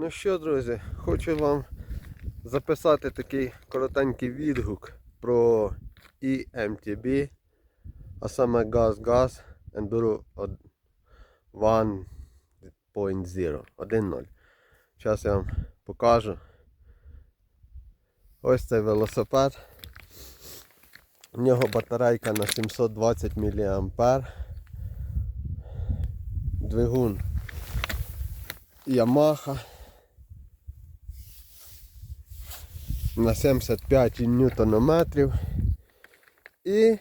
Ну що, друзі, хочу вам записати такий коротенький відгук про EMTB, а саме GAZ-GAZ Enduro 1.0. 1.0. Зараз я вам покажу. Ось цей велосипед. У нього батарейка на 720 мА. Двигун Yamaha на 75 ньютонометрів. І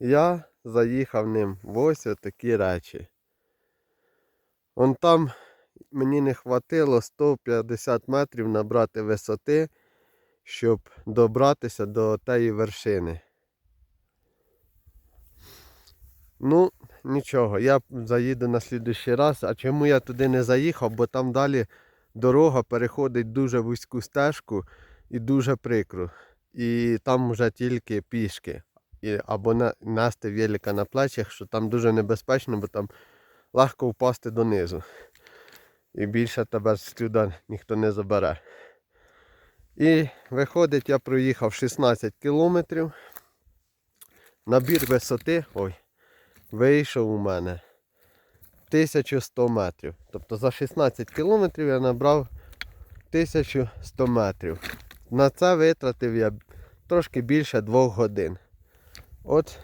я заїхав ним в ось такі речі. Вон там мені не хватило 150 метрів набрати висоти, щоб добратися до тієї вершини. Ну, нічого, я заїду на слідущий раз. А чому я туди не заїхав? Бо там далі дорога переходить дуже вузьку стежку і дуже прикро. І там вже тільки пішки. І, або на, нести велика на плечах, що там дуже небезпечно, бо там легко впасти донизу. І більше тебе сюди ніхто не забере. І виходить, я проїхав 16 кілометрів. Набір висоти. Ой, вийшов у мене 1100 метрів. Тобто за 16 кілометрів я набрав 1100 метрів. На це витратив я трошки більше 2 годин. От,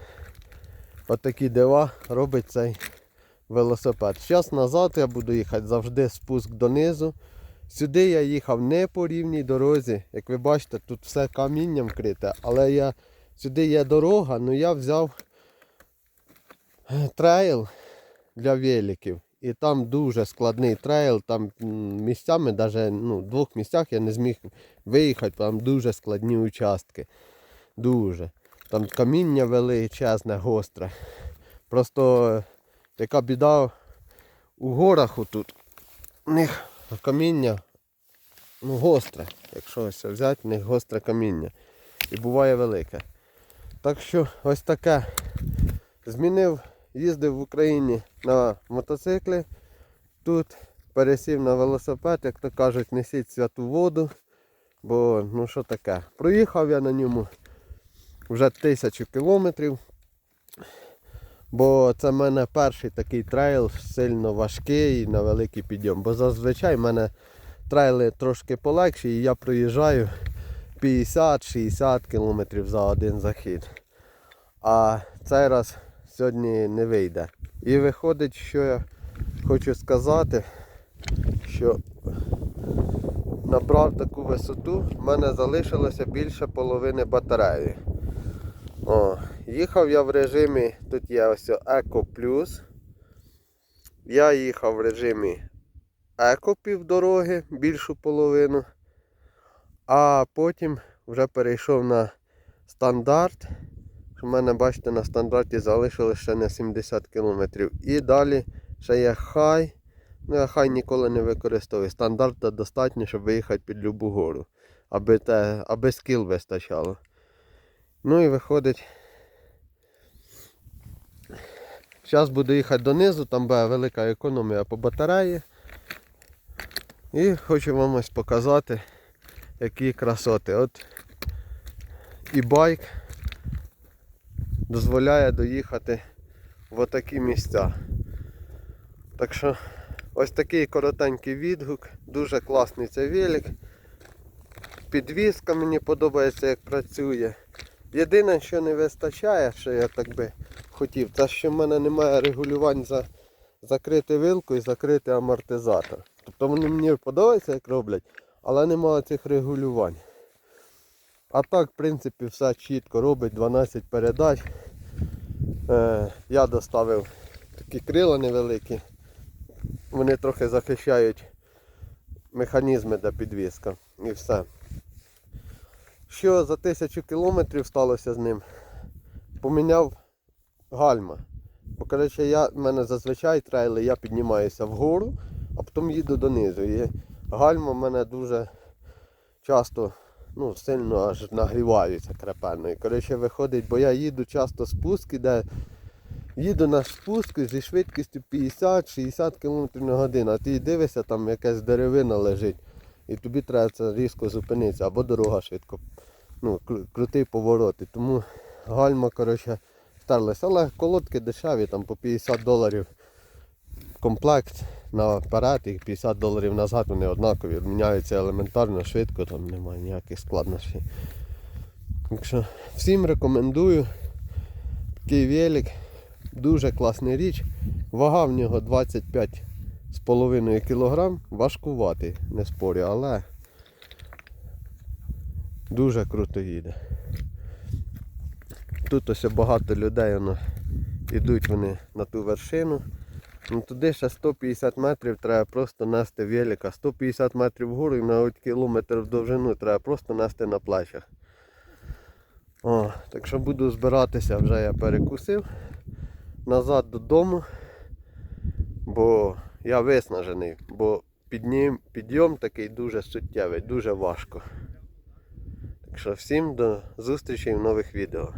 такі дива робить цей велосипед. Зараз назад я буду їхати завжди спуск донизу. Сюди я їхав не по рівній дорозі. Як ви бачите, тут все камінням вкрите, але я, сюди є дорога, але я взяв трейл для великів. І там дуже складний трейл, там місцями, навіть ну, в двох місцях я не зміг виїхати, там дуже складні участки. Дуже. Там каміння величезне, гостре. Просто е, яка біда у горах отут. У них каміння ну, гостре. Якщо ось взяти, у них гостре каміння. І буває велике. Так що ось таке. Змінив, їздив в Україні на мотоциклі. Тут пересів на велосипед, як то кажуть, несіть святу воду. Бо ну що таке. Проїхав я на ньому вже тисячу кілометрів. Бо це в мене перший такий трейл сильно важкий на великий підйом. Бо зазвичай в мене трейли трошки полегші і я проїжджаю 50-60 кілометрів за один захід. А цей раз сьогодні не вийде. І виходить, що я хочу сказати, що набрав таку висоту, в мене залишилося більше половини батареї. О, їхав я в режимі, тут є ось Еко Плюс. Я їхав в режимі Еко півдороги, більшу половину. А потім вже перейшов на стандарт. У мене, бачите, на стандарті залишилось ще на 70 км. І далі ще є хай. Ну, я хай ніколи не використовую. Стандарта достатньо, щоб виїхати під любу гору, аби, те, аби скіл вистачало. Ну і виходить. Зараз буду їхати донизу, там буде велика економія по батареї. І хочу вам ось показати, які красоти. От і байк дозволяє доїхати в отакі місця. Так що ось такий коротенький відгук, дуже класний цей велик. Підвізка мені подобається, як працює. Єдине, що не вистачає, що я так би хотів, це що в мене немає регулювань за закрити вилку і закрити амортизатор. Тобто мені подобаються, як роблять, але немає цих регулювань. А так, в принципі, все чітко робить, 12 передач. Е, я доставив такі крила невеликі. Вони трохи захищають механізми для підвіска і все. Що за тисячу кілометрів сталося з ним? Поміняв гальма. Бо коротше, я, в мене зазвичай трейли, я піднімаюся вгору, а потім їду донизу. І гальма в мене дуже часто ну, сильно аж нагріваються крепенно. І коротше виходить, бо я їду часто спуски, де їду на спуску зі швидкістю 50-60 км на годину, а ти дивишся, там якась деревина лежить, і тобі треба це різко зупинитися, або дорога швидко. Ну, крутий поворот. І тому гальма, коротше, старлися. Але колодки дешеві, там по 50 доларів комплект наперед і 50 доларів назад вони однакові. Міняються елементарно, швидко, там немає ніяких складнощів. Так що всім рекомендую. Такий велик, дуже класна річ. Вага в нього 25,5 кг. Важкуватий, не спорю, але дуже круто їде. Тут ось багато людей воно, йдуть вони на ту вершину. Ну туди ще 150 метрів треба просто нести велика. 150 метрів вгору і навіть кілометр в довжину треба просто нести на плечах. О, так що буду збиратися, вже я перекусив. Назад додому. Бо я виснажений, бо піднім, підйом такий дуже суттєвий, дуже важко. Так що всім до зустрічі в нових відео.